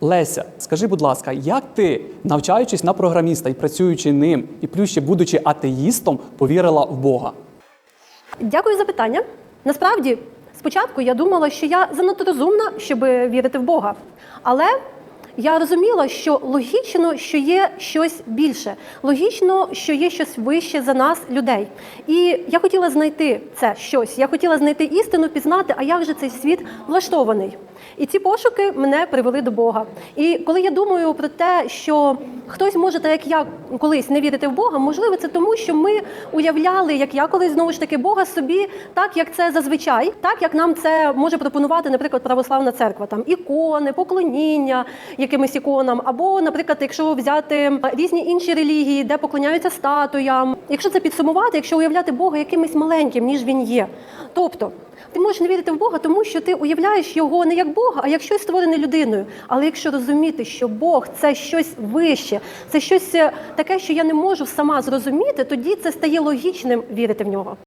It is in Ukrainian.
Леся, скажи, будь ласка, як ти, навчаючись на програміста і працюючи ним, і плюс ще будучи атеїстом, повірила в Бога? Дякую за питання. Насправді, спочатку я думала, що я занадто розумна, щоб вірити в Бога. Але я розуміла, що логічно, що є щось більше, логічно, що є щось вище за нас, людей. І я хотіла знайти це щось. Я хотіла знайти істину, пізнати, а як же цей світ влаштований. І ці пошуки мене привели до Бога. І коли я думаю про те, що хтось може, так як я колись не вірити в Бога, можливо, це тому, що ми уявляли, як я колись знову ж таки Бога собі, так як це зазвичай, так як нам це може пропонувати, наприклад, православна церква, там ікони, поклоніння якимось іконам, або, наприклад, якщо взяти різні інші релігії, де поклоняються статуям. Якщо це підсумувати, якщо уявляти Бога якимось маленьким, ніж він є, тобто. Ти можеш не вірити в Бога, тому що ти уявляєш його не як Бога, а як щось створене людиною. Але якщо розуміти, що Бог це щось вище, це щось е, таке, що я не можу сама зрозуміти, тоді це стає логічним вірити в нього.